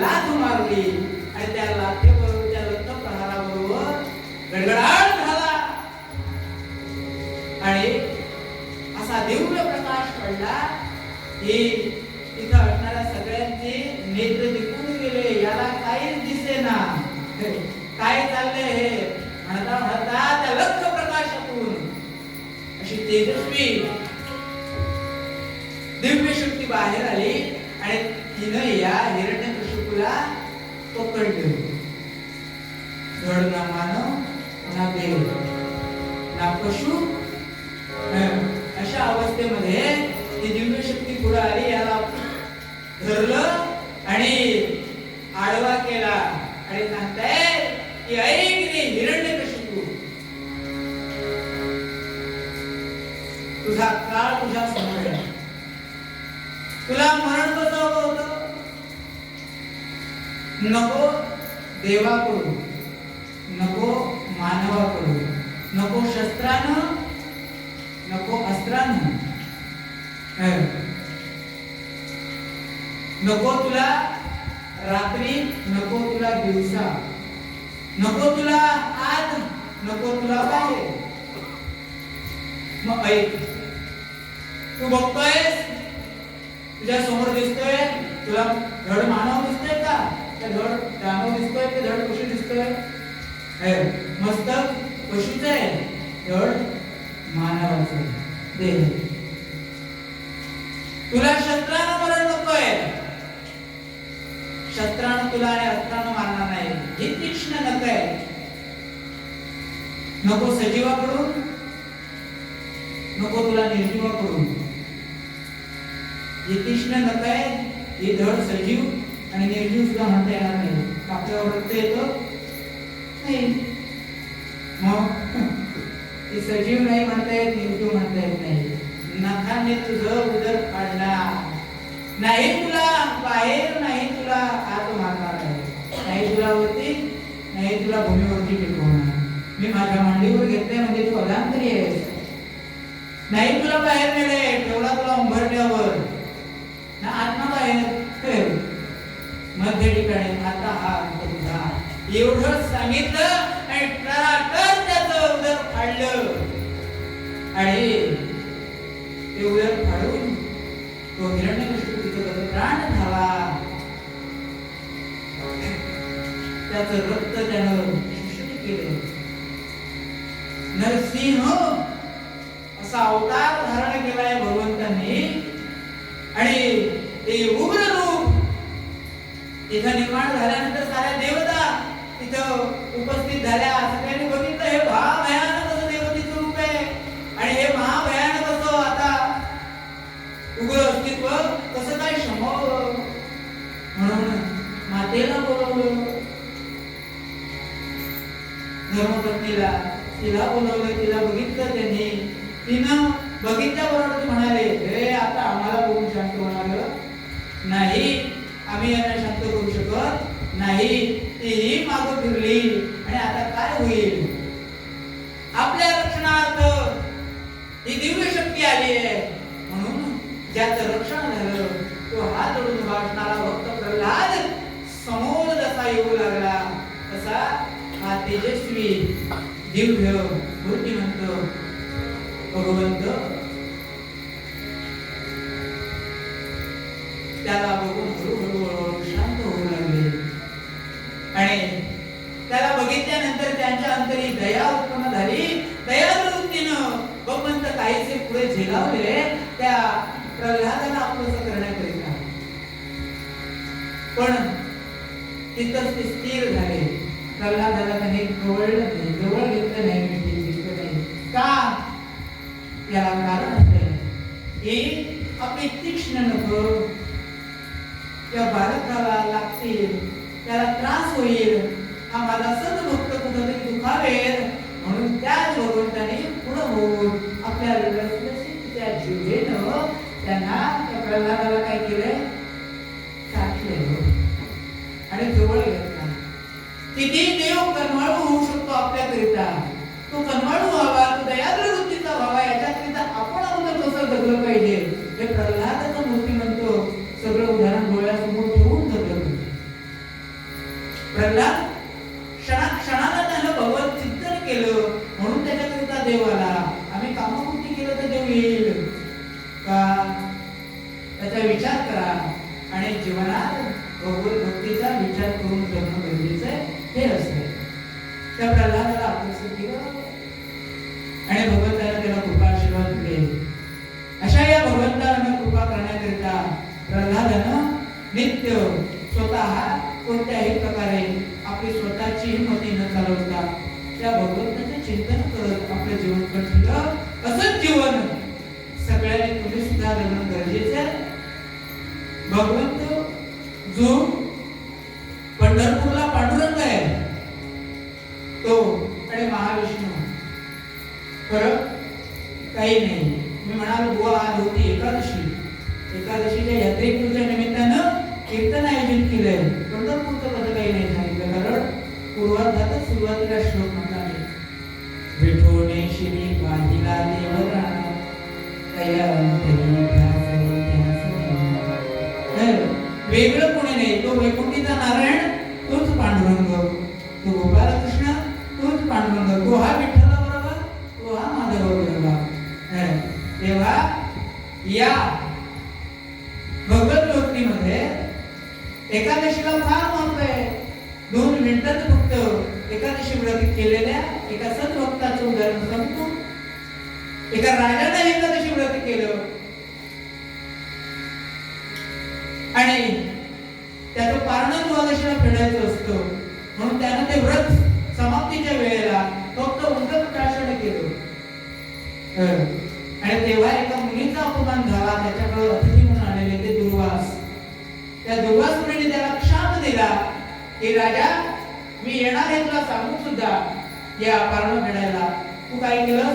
लाथ मारली आणि त्या लाथेबरोबर त्या रक्त प्रहाराबरोबर गडगडाट झाला. आणि असा दिव्य प्रकाश पडला की तिथं असणाऱ्या सगळ्यांचे नेत्र निघून गेले. याला काहीच दिसेना. काय चाललंय हे? म्हणता म्हणता त्या लक्ष प्रकाशातून अशी तेजस्वी दिव्य शक्ती बाहेर आली आणि तिनं या हिरण्यकशिपूला पकडलं धड ना मानव ना देव. ना पशु अशा अवस्थेमध्ये ती दिव्य शक्ती पुढे आली याला धरलं आणि आडवा केला. आणि सांगताय की ऐक रे हिरण्यकशिपू तुझा काळ तुझ्या समोर तुला मरण कसं होतं नको देवाकडून नको मानवाकडून नको शस्त्रानं नको अस्त्रानं. नको तुला रात्री नको तुला दिवसा नको तुला आत नको तुला बाहेर. मग ऐक तू बघतोयस? तुझ्या समोर दिसतोय? तुला धड मानव दिसतोय का? का धड दानव दिसतोय ते धड पशु दिसतोय? हे, मस्तक पशुच आहे? धड मानवाचं. देह तुला शस्त्रानं मरण नकोय. शस्त्रानं तुला आणि अस्त्रानं मारणार नाही. हे तीक्ष्ण नकोय नको सजीवाकडून नको तुला निर्जीवाकडून ही तीक्ष्ण नक हे धड सजीव आणि निर्जीव सुद्धा म्हणता येणार नाही. कापल्यावर रक्त येतं. नाही. मग? ते सजीव नाही म्हणता येत निर्जीव म्हणता येत नाही. नखाने तुझं उदर पडला नाही तुला बाहेर नाही तुला आत मारणार आहे. नाही तुला वरती नाही तुला भूमीवरती टिकवणार. मी माझ्या मांडीवर घेतले म्हणजे तू अधांतरी आहेस. नाही तुला बाहेर नेले ठेवला तुला उंबरट्यावर ना आत्मा बाहेर ठेव मध्य ठिकाणी आता हा अंत एवढं सांगितलं आणि टराटर त्याचं उदर फाडलं. आणि ते उदर फाडून तो हिरण्यकशिपू तिथं प्राण झाला. त्याच रक्त त्यानं शिक्षण केलं. नरसिंह असा अवतार धारण केलाय भगवंतांनी. आणि ते उग्र तिथं निर्माण झाल्यानंतर साऱ्या देवता तिथं उपस्थित झाल्या. सगळ्यांनी बघितलं हे महाभयानक असं देवतेचं रूप आहे. आणि हे महाभयानक असं आता उग्र अस्तित्व कसं काय क्षमावं म्हणून मातेला बोलवलं. धर्मपत्नीला तिला बोलवलं तिला बघितलं त्यांनी. तिनं बघितल्याबरोबर म्हणाले हे आता आम्हाला बघून शांत होणार? नाही आम्ही यांना शांत करू शकत नाही तीही मागं फिरली आणि आता काय होईल? आपल्या रक्षणार्थ ही दिव्य शक्ती आली आहे. म्हणून ज्याचं रक्षण झालं तो हात जोडून वाचणारा भक्त प्रल्हाद समोर जसा येऊ लागला तसा हा तेजस्वी दिव्य मूर्तिमंत भगवंत झेलावले त्या प्रल्हादाला आपलं करण्याकरिता. पण तिथंच ते स्थिर झाले. प्रल्हादाला त्याने जवळलं नाही जवळ घेतलं नाही मिठी घेतलं नाही. का? याला कारण असं हे आपली तीक्ष्ण नको. या बालकाला लागतील त्याला त्रास होईल. हा माझा सद्भक्त कुठंतरी दुखावेल म्हणून त्याच भगवंताने होऊन आपल्या लसलशीत त्या जिभेनं त्यांना त्या प्रल्हादाला काय केलंय? टाकले हो. आणि जवळ घेतला. किती देव कन्मळू होऊ शकतो आपल्याकरिता? तो कन्मळू व्हावा तो दयाद्र वृत्तीचा व्हावा याच्याकरिता आपण अगोदर कसं जगलं पाहिजे? हे प्रल्हादाचं मूर्ती म्हणतो सगळं त्याचा विचार करा. आणि जीवनात भगवत भक्तीचा विचार करून जगणं गरजेचं आहे हे असते. त्या प्रल्हादाला आपलं केलं आणि भगवंताने त्याला कृपा आशीर्वाद दिले अशा या भगवंतानं कृपा करण्याकरिता प्रल्हादानं नित्य स्वतः कोणत्याही प्रकारे आपली स्वतःची हिंमती न चालवता त्या भगवंताचे चिंतन करत आपलं जीवन कठीण असंच जीवन. सगळ्यांनी तुम्ही सुद्धा जगणं भगवंत जो वेगळं कोणी नाही. तो वैकुंठीचा नारायण तोच पांडुरंग. तो गोपालकृष्ण तोच पांडुरंग. तो हा विठ्ठला बरोबर तो हा माधव बरोबर तेव्हा या भगवत लोकनीमध्ये एकादशीला फार महत्त्व आहे. दोन मिनिटात फक्त एकादशी व्रत केलेल्या एका सद्भक्ताचं उदाहरण सांगतो. एका राजाने एकादशी व्रत केलं. आणि पारण फेडायचं म्हणून त्यानं ते व्रत समाप्तीच्या वेळेला फक्त उंट प्राशन केलं. आणि तेव्हा एका मुलीचा अपमान झाला. त्याच्याकडे अतिथी म्हणून आलेले ते दुर्वास. त्या दुर्वास मुलीने त्याला क्षाप दिला. की राजा मी येणार आहे तुला सांगू सुद्धा या पारण फेडायला तू काय केलं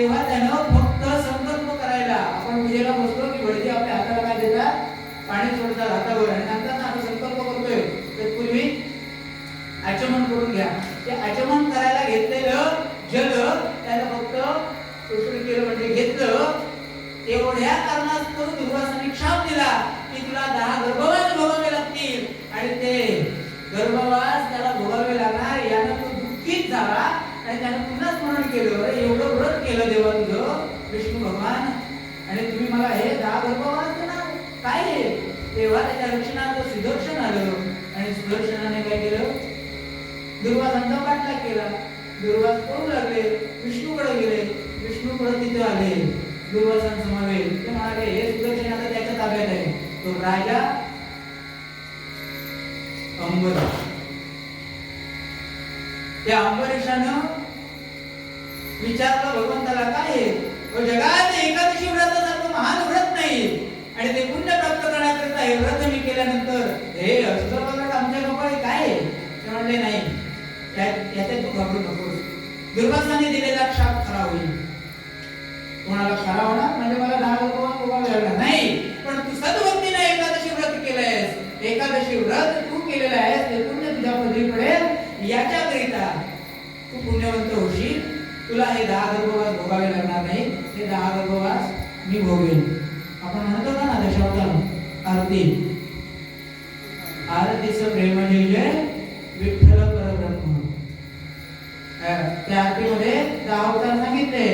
तेव्हा त्यानं फक्त संकल्प करायला आपण पूजेला बसलो की भटजी आपल्या हाताला काय देतात? पाणी सोडतात हातावर. आणि नंतर आम्ही आपण संकल्प करतोय. तत्पूर्वी आचमन करून घ्या. ते आचमन करायला घेतलेलं जल त्याला फक्त शोषण केलं म्हणजे घेतलं. एवढ्या कारणास्तव दुर्वासाने क्षाप दिला की तुला दहा गर्भवास भोगावे लागतील. आणि ते गर्भवास त्याला भोगावे लागणार. यानं तो दुःखीत झाला आणि त्यानं तेव्हा त्याच्या रक्षणार्थ सुदर्शन आलं आणि सुदर्शनाने काय केलं? दुर्वासांचा पाठलाग केला. दुर्वास पळू लागले विष्णूकडे गेले. विष्णूकडे तिथे आले. दुर्वासांसमवेत ते म्हणाले हे सुदर्शन आता त्याच्या ताब्यात आहे. तो राजा अंबर. त्या अंबरीशानं विचारलं भगवंताला काय आहे जगात एकादशी व्रतासारखं महान व्रत नाही. आणि ते पुण्य प्राप्त व्रत मी केल्यानंतर हे अस्त्रपलट आमच्या लोकांनी काय आहे? ते म्हणले नाही त्या- याच्यात तू घाबरू नकोस दुर्वासाने दिलेला क्षाप खरा होईल. कोणाला खरा होणार? म्हणजे मला दहा लोक उभा लागणार नाही पण तू सद्भक्तीने एकादशी व्रत केलंयस. एकादशी व्रत तू केलेलं आहेस. ते पुण्य तुझ्या पदरी पडेल. याच्याकरिता तू पुण्यवंत होशील. तुला हे दहा गर्भवास भोगावे लागणार नाही हे दहा गर्भवास मी भोगेन. आपण म्हणतो ना दशावतार आरती. आरतीचं प्रेम जय विठ्ठल परब्रह्म त्या आरतीमध्ये दहा अवतार सांगितले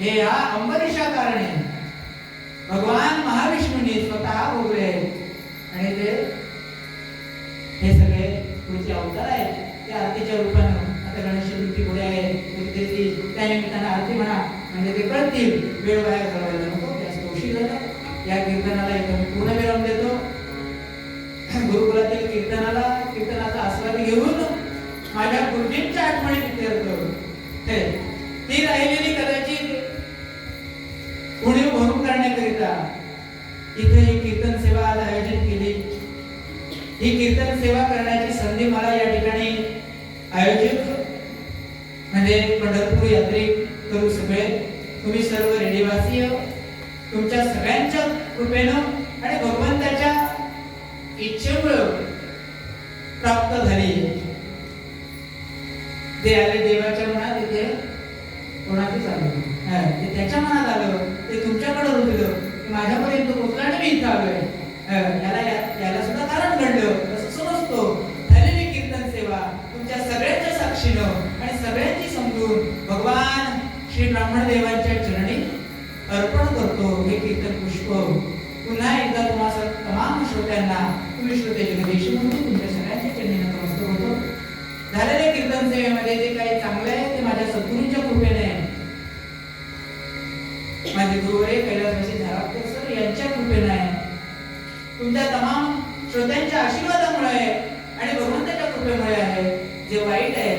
हे या अंबरीशा कारणे भगवान महाविष्णूने स्वतः उभे आणि ते हे सगळे पुढचे अवतार आहेत. त्या आरतीच्या रूपानं आता गणेश चतुर्थी पुढे आहे. म्हणजे चतुर्थी त्या निमित्तानं आरती म्हणा म्हणजे ते कळतील वेळ वाया घालवायला नको जास्त उशीर झाला या कीर्तनाला एकदम पूर्ण विराम देतो. कीर्तनाला कीर्तनाचा आस्वाद घेऊन माझ्या गुरुजींच्या आठवणी ती राहिलेली कदाचित उणीव भरून करण्याकरिता इथे ही कीर्तन सेवा आज आयोजित केली. ही कीर्तन सेवा करण्याची संधी मला या ठिकाणी आयोजित म्हणजे पंढरपूर यात्रेक करू सगळे. तुम्ही सर्व रेडीवासीय तुमच्या सगळ्यांच्या कृपेनं आणि भगवंताच्या इच्छेमुळं प्राप्त झाली. ते आले देवाच्या मनात इथे कोणाचेच आलं ते त्याच्या मनात आलं. ते तुमच्याकडे रुजलं माझ्यापर्यंत पोचलं आणि मी इथं आलोय. याला याला सुद्धा कारण घडलं. असं समजतो झालेली कीर्तन सेवा तुमच्या सगळ्यांच्या साक्षीनं आणि सगळ्यांची समजून भगवान श्री ब्राह्मण देवांच्या चरणी अर्पण करतो. हे कीर्तन पुष्प. पुन्हा एकदा तुम्हाला तमाम श्रोत्यांना तुम्ही श्रोते जगदीश म्हणून माझ्याकडे जे काही चांगलं आहे ते माझ्या सद्गुरूंच्या कृपेने आहे. माझे गुरुवरे कैलासवासी झारावकर सर यांच्या कृपेने आहे. तुमच्या तमाम श्रोत्यांच्या आशीर्वादामुळे आहे आणि भगवंताच्या कृपेमुळे आहे. जे वाईट आहे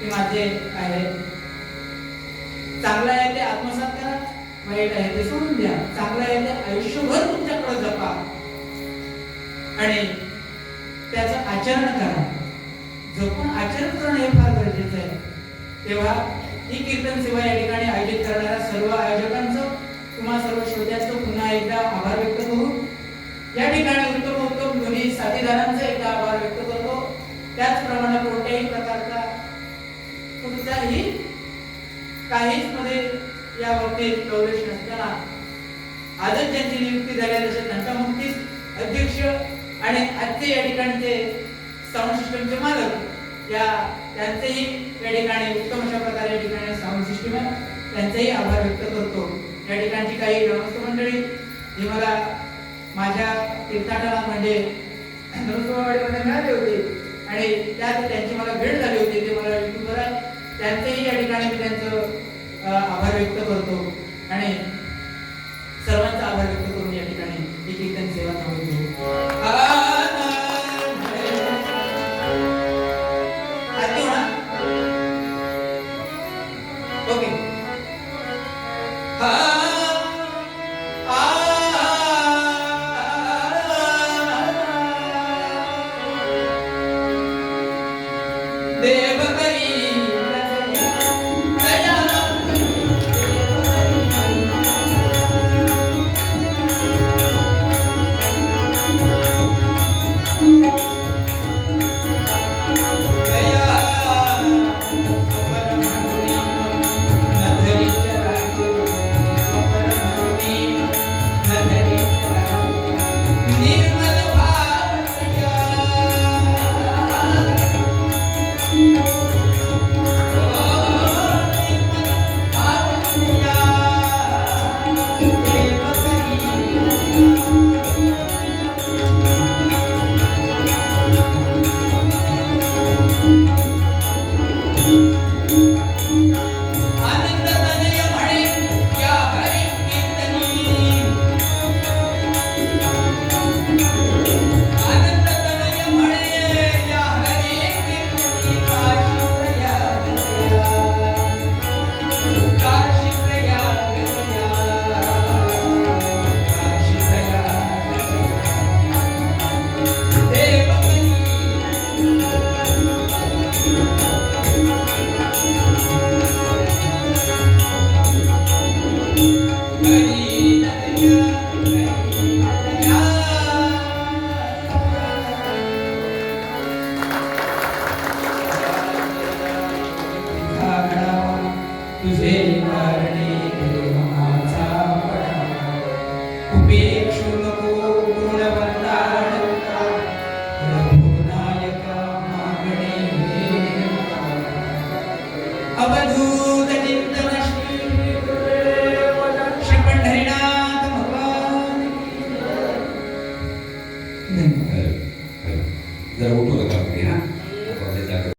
ते माझे आहे. चांगलं आहे ते आत्मसात करा वाईट आहे ते सोडून द्या. चांगलं आहे ते आयुष्यभर तुमच्याकडे जपा. आणि त्याचं आचरण करा. जपून आचरण करणं हे फार गरजेचं आहे. तेव्हा ही कीर्तन सेवा या ठिकाणी आयोजित करणाऱ्या सर्व आयोजकांचं तुम्हा सर्व श्रोत्यांचं पुन्हा एकदा आभार व्यक्त करू. या ठिकाणी उत्तम उत्तम दोन्ही साथीदारांचा एकदा आभार व्यक्त करतो. त्याचप्रमाणे कोणत्याही प्रकारचा कुठचाही काहीच मध्ये या बाबतीत प्रवेश नसताना आजच ज्यांची नियुक्ती झाली तसे त्यांच्या मुक्तीच अध्यक्ष आणि आजचे या ठिकाणचे साऊंड सिस्टमचे मालक या त्यांचेही या ठिकाणी उत्तम अशा प्रकारे या ठिकाणी साऊंड सिस्टम आहे. त्यांचाही आभार व्यक्त करतो. या ठिकाणची काही ग्रामस्थ मंडळी जी मला माझ्या तीर्थाटनात म्हणजे नृत्यवाडीमध्ये मिळाले होते. आणि त्यात त्यांची मला भेट झाली होती. ते मला युट्यूबवर त्यांचेही या ठिकाणी मी त्यांचं आभार व्यक्त करतो. आणि तुझे कारणे